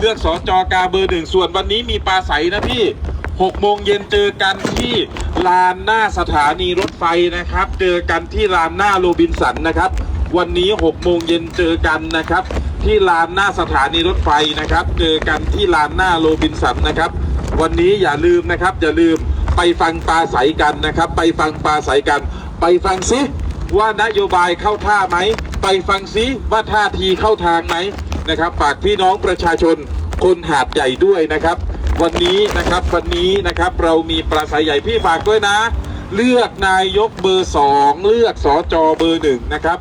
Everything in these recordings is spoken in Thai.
เลือกสอจอกาเบอร์หนึ่งส่วนวันนี้มีปลาใสนะพี่หกโมงเย็นเจอกันที่ลานหน้าสถานีรถไฟนะครับ เจอกันที่ลานหน้าโรบินสันนะครับ วันนี้หกโมงเย็นเจอกันนะครับ ที่ลานหน้าสถานีรถไฟนะครับ เจอกันที่ลานหน้าโรบินสันนะครับ วันนี้อย่าลืมนะครับ อย่าลืมไปฟังปลาใสกันนะครับ ไปฟังปลาใสกัน ไปฟังซิว่านโยบายเข้าท่าไหม ไปฟังซิว่าท่าทีเข้าทางไหม นะครับฝากพี่น้องประชาชนคนหาดใหญ่ด้วยนะครับ วันนี้นะครับวันนี้นะครับเรามีปลาใสใหญ่พี่ฝากด้วยนะ เลือกนายกเบอร์สองเลือกสอจอเบอร์หนึ่งนะครับ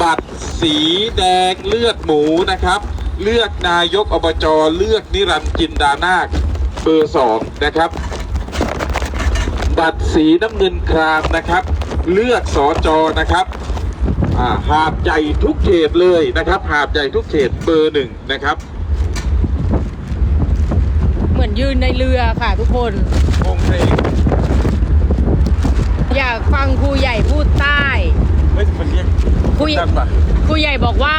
บัตรสีแดงเลือดหมูนะครับ เลือกนายกอบจเลือกนิรันดร์จินดานาคเบอร์สองนะครับ บัตรสีน้ำเงินครามนะครับ เลือกสอจอนะครับ อ่าหาดใหญ่ทุกเขตเลยนะครับ หาดใหญ่ทุกเขตเบอร์หนึ่งนะครับเหมือนยืนในเรือค่ะทุกคนวงเพลงอยากฟังครูใหญ่พูดใต้ไม่มันเรียกคุยดันปะครูใหญ่บอกว่า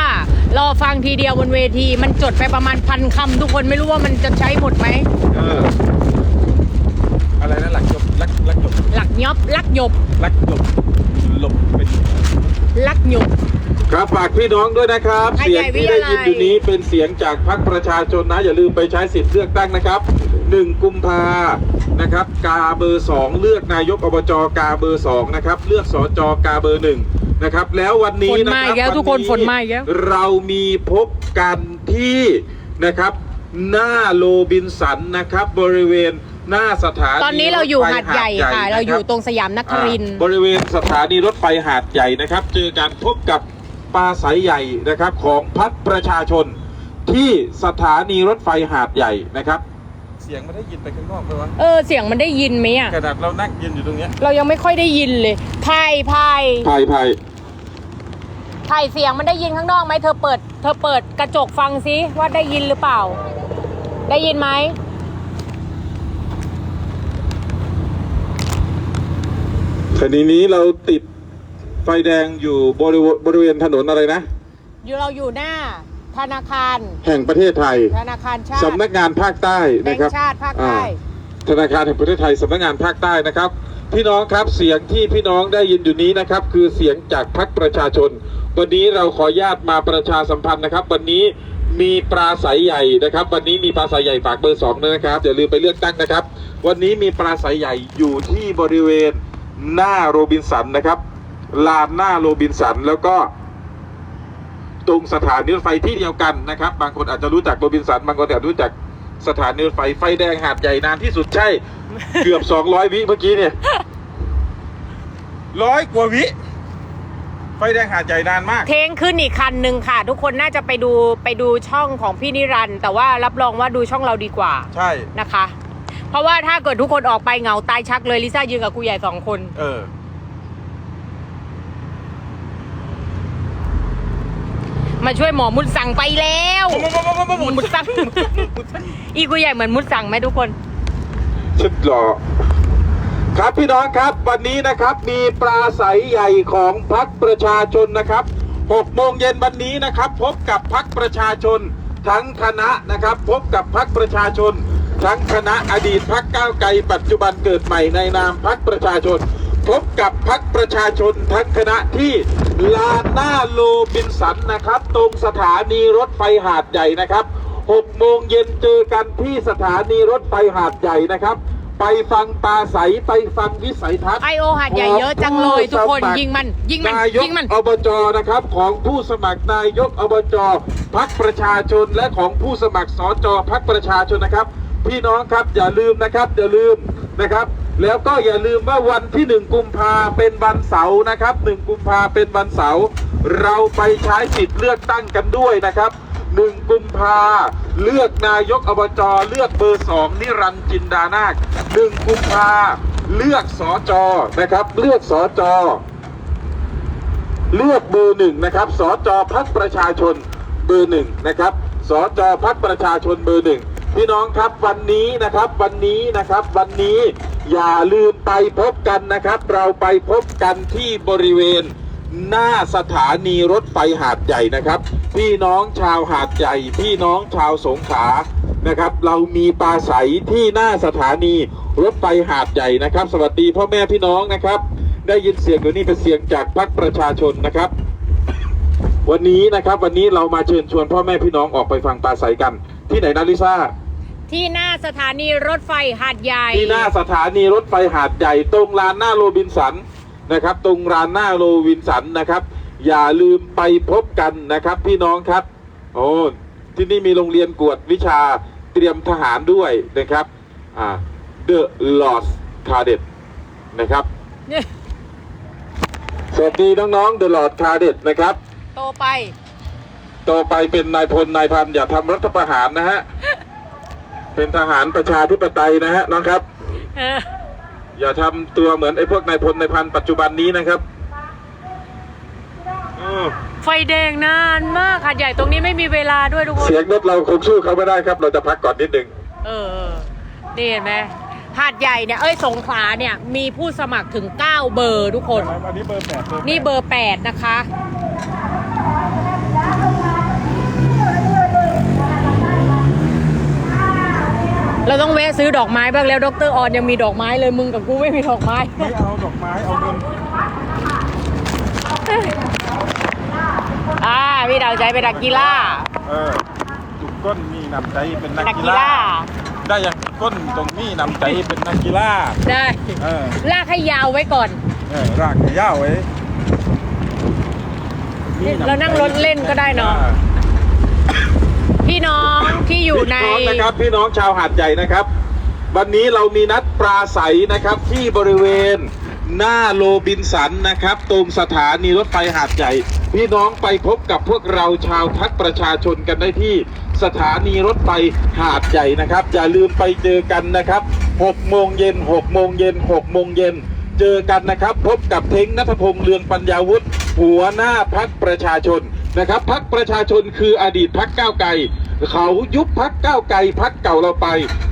รอฟังทีเดียวบนเวที มันจดไปประมาณพันคำทุกคนไม่รู้ว่ามันจะใช้หมดไหมเอออะไรนะหลักจบลักลักจบหลักยอบลักหยบลักจบหลบเป็น ลักหยบครับฝากพี่น้องด้วยนะครับให้เสียงใหญ่วิที่ทได้ยาลัยยินอยู่นี้เป็นเสียงจากพรรคประชาชนนะ อย่าลืมไปใช้สิทธิ์เลือกตั้งนะครับหนึ่งกุมภานะครับ กาเบอร์สองเลือกนายกอบจกาเบอร์สองนะครับ เลือกสจกาเบอร์หนึ่งนะครับ แล้ววันนี้ฝนนะมาคอีรับกแล้วทุกคนฝนมาอีกแล้วเรามีพบกันที่นะครับ หน้าโรบินสันนะครับบริเวณ หน้าสถานีตอนนี้เราอยู่ถไฟหาดใหญ่ค่ะนเราอยู่บตรงสยามนครินทร์อ่าบริเวณสถานีรถไฟหาดใหญ่นะครับ เจอการพบกับปลาสายใหญ่นะครับของพักประชาชนที่สถานีรถไฟหาดใหญ่นะครับ เสียงไม่ได้ยินไปข้างนอกเลยวะเออเสียงมันได้ยินไหมอะขนาดเรานั่งยืนอยู่ตรงเนี้ยเรายังไม่ค่อยได้ยินเลยไพ่ไพ่ภายภายไพ่เสียงมันได้ยินข้างนอกไหมเธอเปิด เธอเปิดกระจกฟังซิว่าได้ยินหรือเปล่า ได้ยินไหม คดีนี้เราติดไฟแดงอยู่บริเวณบริเวณถนนอะไรนะ อยู่เราอยู่หน้า ธนาคาร แห่งประเทศไทย ธนาคารชาติสำนักงานภาคใต้แบนะงครับค์ชาติภาคใต้อ่าธนาคารแห่งประเทศไทยสำนักงานภาคใต้นะครับ พี่น้องครับเสียงที่พี่น้องได้ยินอยู่นี้นะครับ คือเสียงจากพรรคประชาชน วันนี้เราขออนุญาตมาประชาสัมพันธ์นะครับ วันนี้มีปราศัยใหญ่นะครับ วันนี้มีปราศัยใหญ่ฝากเบอร์สองด้วยนะครับอย่าลืมไปเลือกตั้งนะครับ วันนี้มีปราศัยใหญ่อยู่ที่บริเวณ หน้าโรบินสันนะครับ ลานหน้าโรบินสันแล้วก็ตรงสถานีรถไฟที่เดียวกันนะครับ บางคนอาจจะรู้จักโรบินสันบางคนอาจจะรู้จักสถานีรถไฟไฟแดงหาดใหญ่นานที่สุดใช่ เกือบ200วิเมื่อกี้เนี่ยร้อยกว่าวิ ไฟแดงหาดใหญ่นานมาก เทงขึ้นอีกคันหนึ่งค่ะ ทุกคนน่าจะไปดูไปดูช่องของพี่นิรันดร์แต่ว่ารับรองว่าดูช่องเราดีกว่าใช่นะคะ เพราะว่าถ้าเกิดทุกคนออกไปเหงาตายชักเลยลิซ่ายืนกับครูใหญ่สองคน เออ มาช่วยหมอมุดสั่งไปแล้วมุดสั่งอีครูใหญ่เหมือนมุดสั่งไหมทุกคนชุดหล่อครับพี่น้องครับวันนี้นะครับมีปลาใสใหญ่ของพักประชาชนนะครับ6โมงเย็นวันนี้นะครับ พบกับพักประชาชน ทั้งคณะนะครับ พบกับพักประชาชน ทั้งคณะอดีตพักก้าวไกลปัจจุบันเกิดใหม่ในนามพักประชาชน พบกับพักประชาชนทั้งคณะที่ลานหน้าโลบินสันนะครับ ตรงสถานีรถไฟหาดใหญ่นะครับ6โมงเย็นเจอกันที่สถานีรถไฟหาดใหญ่นะครับ ไปฟังปลาใสไปฟังวิสัยทัศน์ไอโอหาดใหญ่เยอะจังเลยทุกคนยิงมัน ยิงมันนายกยิงมันอบจนะครับของผู้สมัครนายกอบจพักประชาชนและของผู้สมัครสจพักประชาชนนะครับ พี่น้องครับอย่าลืมนะครับอย่าลืมนะครับ แล้วก็อย่าลืมว่าวันที่หนึ่งกุมภาเป็นวันเสาร์นะครับหนึ่งกุมภาเป็นวันเสาร์เราไปใช้สิทธิ์เลือกตั้งกันด้วยนะครับหนึ่งกุมภาเลือกนายกอบจเลือกเบอร์สองนิรันจินดานาคหนึ่งกุมภาเลือกสอจอนะครับ เลือกสอจอเลือกเบอร์หนึ่งนะครับสจพักประชาชนเบอร์หนึ่งนะครับสจพักประชาชนเบอร์หนึ่ง พี่น้องครับวันนี้นะครับวันนี้นะครับวันนี้อย่าลืมไปพบกันนะครับ เราไปพบกันที่บริเวณหน้าสถานีรถไฟหาดใหญ่นะครับ พี่น้องชาวหาดใหญ่ พี่น้องชาวสงขลานะครับ เรามีปลาใสที่หน้าสถานีรถไฟหาดใหญ่นะครับ สวัสดีพ่อแม่พี่น้องนะครับ ได้ยินเสียงอยู่นี่เป็นเสียงจากพรรคประชาชนนะครับ วันนี้นะครับวันนี้เรามาเชิญชวนพ่อแม่พี่น้องออกไปฟังปลาใสกัน ที่ไหนนะลิซ่า ที่หน้าสถานีรถไฟหาดใหญ่ ที่หน้าสถานีรถไฟหาดใหญ่ตรงลานหน้าโรบินสันนะครับ ตรงลานหน้าโรบินสันนะครับ อย่าลืมไปพบกันนะครับ พี่น้องครับโอ้ที่นี่มีโรงเรียนกวดวิชาเตรียมทหารด้วยนะครับอ่า The Lost Cadet นะครับสวัสดีน้องๆ The Lost Cadet นะครับ โตไปต่อไปเป็นนายพลนายพันอย่าทำรัฐประหารนะฮะ เป็นทหารประชาธิปไตยนะฮะน้องครับเอออย่าทำตัวเหมือนไอ้พวกนายพลนายพันปัจจุบันนี้นะครับอืมไฟแดงนานมากหาดใหญ่ตรงนี้ไม่มีเวลาด้วยทุกคน เสียงรถเราคงสู้เขาไม่ได้ครับ เราจะพักก่อนนิดหนึ่งเออเออนี่เห็นไหมหาดใหญ่เนี่ย เอ้ย สงขลาเนี่ย มีผู้สมัครถึง 9 เบอร์ทุกคนอันนี้เบอร์แปดนี่เบอร์ 8 นะคะ เราต้องแวะซื้อดอกไม้บ้างแล้วดรออนยังมีดอกไม้เลยมึงกับกูไม่มีดอกไม้ ไม่เอาดอกไม้เอาเงินอ่าพี่ดาวใจเป็นนักกีฬาเออจุกก้นมีนำใจเป็นนักนักกีกีฬาฬาได้อย่างก้นตรงนี้นำใจเป็นนักกีฬาได้เออลากให้ยาวไว้ก่อน เออรากขย่าไว้มีำใจเรานั่งรถเล่นก็ได้เนอะ พี่น้องที่อยู่ใน พี่น้องนะครับ พี่น้องชาวหาดใหญ่นะครับ วันนี้เรามีนัดปราศัยนะครับที่บริเวณหน้าโรบินสันนะครับตรงสถานีรถไฟหาดใหญ่ พี่น้องไปพบกับพวกเราชาวพักประชาชนกันได้ที่สถานีรถไฟหาดใหญ่นะครับ อย่าลืมไปเจอกันนะครับ6โมงเย็น6โมงเย็น6โมงเย็นเจอกันนะครับ พบกับเท้งนัทพงษ์เลืองปัญญาวุฒิหัวหน้าพักประชาชน นะครับพักประชาชนคืออดีตพักก้าวไกลเขายุบพักก้าวไกลพักเก่าเราไป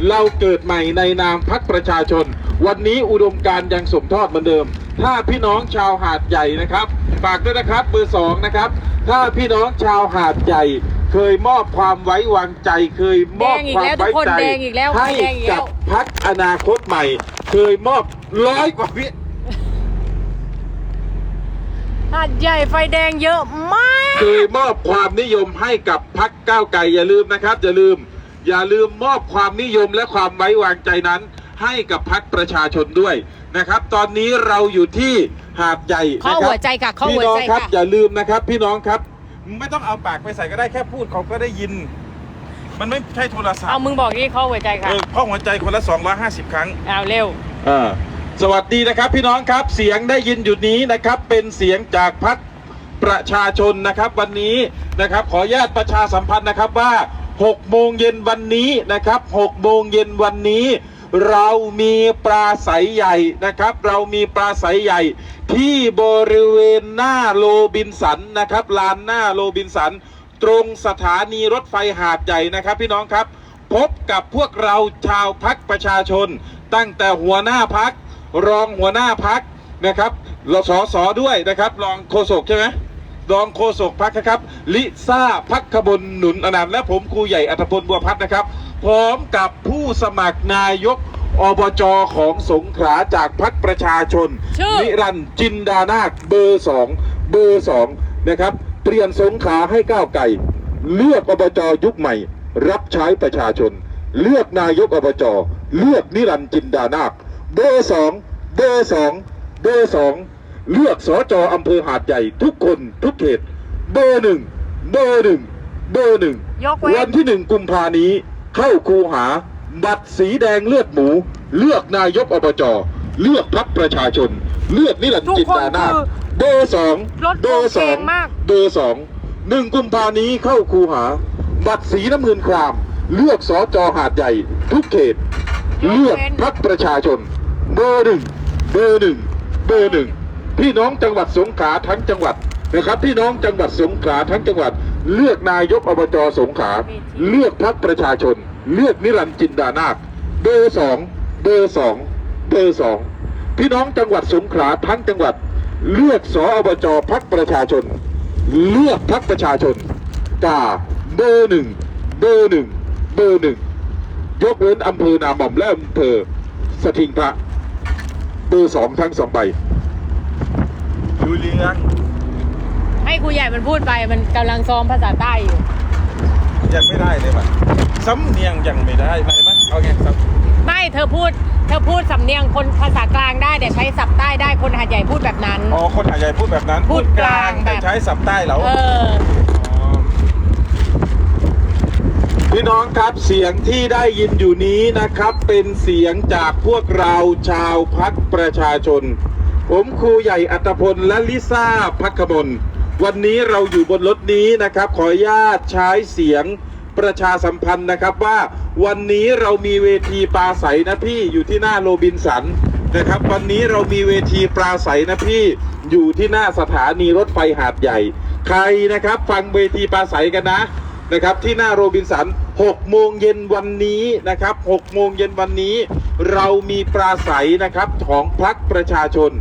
เราเกิดใหม่ในนามพักประชาชน วันนี้อุดมการณ์ยังสมทอดเหมือนเดิม ถ้าพี่น้องชาวหาดใหญ่นะครับฝากด้วยนะครับเบอร์สองนะครับ ถ้าพี่น้องชาวหาดใหญ่เคยมอบความไว้วางใจ เคยมอบแดงอีคกวามแล้วทุไว้กคนใจแดงอีกแล้วให้แดงอีกแล้กับวพักอนาคตใหม่ เคยมอบร้อยกว่าวิหาดใหญ่ไฟแดงเยอะมากเคยมอบความนิยมให้กับพักก้าวไกลอย่าลืมนะครับ อย่าลืม อย่าลืมมอบความนิยมและความไว้วางใจนั้น ให้กับพักประชาชนด้วยนะครับ ตอนนี้เราอยู่ที่หาดใหญ่ข้อนะครับหัวใจค่ะข้อพี่หัวน้องใจครับ ค่ะ อย่าลืมนะครับ พี่น้องครับ ไม่ต้องเอาปากไปใส่ก็ได้แค่พูดเขาก็ได้ยิน มันไม่ใช่โทรศัพเอาท์มึงบอกนี่ข้อหัวใจค่ะ เออพ่อหัวใจคนละ250 ครั้ง เอาเร็ว อ่าสวัสดีนะครับพี่น้องครับเสียงได้ยินอยู่นี้นะครับ เป็นเสียงจากพัก ประชาชนนะครับวันนี้นะครับขออนุญาตประชาสัมพันธ์นะครับว่า 6 โมงเย็นวันนี้นะครับ 6 โมงเย็นวันนี้ เรามีปลาใสใหญ่นะครับ เรามีปลาใสใหญ่ ที่บริเวณหน้าโรบินสันนะครับลานหน้าโรบินสัน ตรงสถานีรถไฟหาดใหญ่นะครับ พี่น้องครับ พบกับพวกเราชาวพักประชาชน ตั้งแต่หัวหน้าพักรองหัวหน้าพักนะครับรสสด้วยนะครับ รองโฆษกใช่ไหม รองโฆษกพักนะครับ ลิซ่าพักขบลหนุนอนันต์และผมครูใหญ่อัธพลบัวพัฒน์นะครับ พร้อมกับผู้สมัครนายกอบจของสงขลาจากพักประชาชน ชื่อ นิรันดร์จินดานาคเบอร์สองเบอร์สองนะครับ เปลี่ยนสงขลาให้ก้าวไกลเลือกอบจยุคใหม่ รับใช้ประชาชน เลือกนายกอบจเลือกนิรันดร์จินดานาคเบอร์สองเบอร์สองเบอร์สอง เลือกสจอำเภอหาดใหญ่ทุกคนทุกเขตเบอร์หนึ่งเบอร์หนึ่งเบอร์หนึ่งยกเว้น วันที่หนึ่งกุมภานี้ เข้าคูหา บัตรสีแดงเลือดหมู เลือกนายกอบจเลือกพักประชาชน เลือกนิรันดร์จินดานาคทุกคนคือเบอร์สองรถเบอร์สองเก่งมาก เบอร์สองหนึ่งกุมภานี้เข้าคูหา บัตรสีน้ำเงินคราม เลือกสอจอหาดใหญ่ ทุกเขต เลือกพักประชาชน เบอร์หนึ่งเบอร์หนึ่งเบอร์หนึ่ง พี่น้องจังหวัดสงขลาทั้งจังหวัดนะครับพี่น้องจังหวัดสงขลาทั้งจังหวัด เลือกนายกอบจสงขลาเลือกพักประชาชน เลือกนิรันดร์จินดานาคเบอร์สองเบอร์สองเบอร์สองพี่น้องจังหวัดสงขลาทั้งจังหวัด เลือกสอบจพักประชาชน เลือกพักประชาชนกาเบอร์หนึ่งเบอร์หนึ่งเบอร์หนึ่งยกเว้นอำเภอนาหม่อมและอำเภอสถิงพระเบอร์สองทั้งสองใบ รู้เรื่องให้ครูใหญ่มันพูดไปมันกำลังซ้อมภาษาใต้อยู่ ยังไม่ได้เลยว่ะสำเนียงยังไม่ได้ไหมไหมเอาไงครับไม่เธอพูด เธอพูดสำเนียงคนภาษากลางได้แต่ใช้ศัพท์ใต้ได้คนหาดใหญ่พูดแบบนั้น อ๋อคนหาใหญ่พูดแบบนั้นพูดกลางแต่แบบ ใช้สับใต้เหรอ เอออ๋อพี่น้องครับเสียงที่ได้ยินอยู่นี้นะครับ เป็นเสียงจากพวกเราชาวพักประชาชน ผมครูใหญ่อัตพลและลิซ่าพักขมลวันนี้เราอยู่บนรถนี้นะครับ ขออนุญาตใช้เสียงประชาสัมพันธ์นะครับว่าวันนี้เรามีเวทีปราศัยนะพี่อยู่ที่หน้าโรบินสันนะครับ วันนี้เรามีเวทีปราศัยนะพี่อยู่ที่หน้าสถานีรถไฟหาดใหญ่ ใครนะครับฟังเวทีปราศัยกันนะนะครับที่หน้าโรบินสัน 6 โมงเย็นวันนี้นะครับ 6 โมงเย็นวันนี้ เรามีปราศัยนะครับของพรรคประชาชน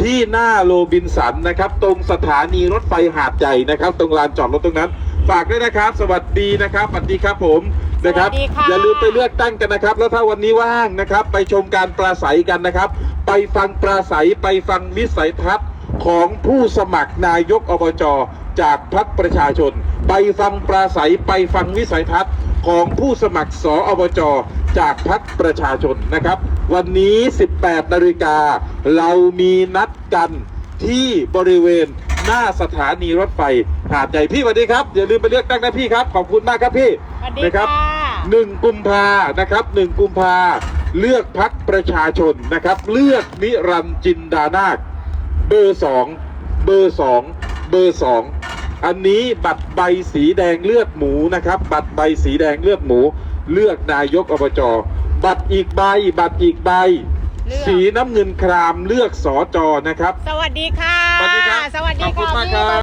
ที่หน้าโรบินสันนะครับ ตรงสถานีรถไฟหาดใหญ่นะครับ ตรงลานจอดรถตรงนั้น ฝากด้วยนะครับ สวัสดีนะครับสวัสดีครับผมนะครับ สวัสดีค่ะ อย่าลืมไปเลือกตั้งกันนะครับ แล้วถ้าวันนี้ว่างนะครับ ไปชมการปราศัยกันนะครับ ไปฟังปราศัยไปฟังวิสัยทัศน์ของผู้สมัครนายกอบจจากพรรคประชาชน ไปฟังปราศัยไปฟังวิสัยทัศน์ ของผู้สมัครสอบจจากพรรคประชาชนนะครับ วันนี้ 18 นาฬิกา เรามีนัดกันที่บริเวณหน้าสถานีรถไฟหาดใหญ่พี่สวัสดีครับ อย่าลืมไปเลือกตั้งนะพี่ครับ ขอบคุณมากครับพี่สวัสดีนะครัค่ะหนึ่งกุมภานะครับหนึ่งกุมภาเลือกพักประชาชนนะครับ เลือกนิรันดร์จินดานาคเบอร์สองเบอร์สองเบอร์สอง อันนี้บัตรใบสีแดงเลือดหมูนะครับ บัตรใบสีแดงเลือดหมู เลือกนายกอบจบัตรอีกใบ บัตรอีกใบ เลือก สีน้ำเงินครามเลือกสอจอนะครับ สวัสดีค่ะ สวัสดีครับ สวัสดีขอบคุณค่ะมากพี่ครับ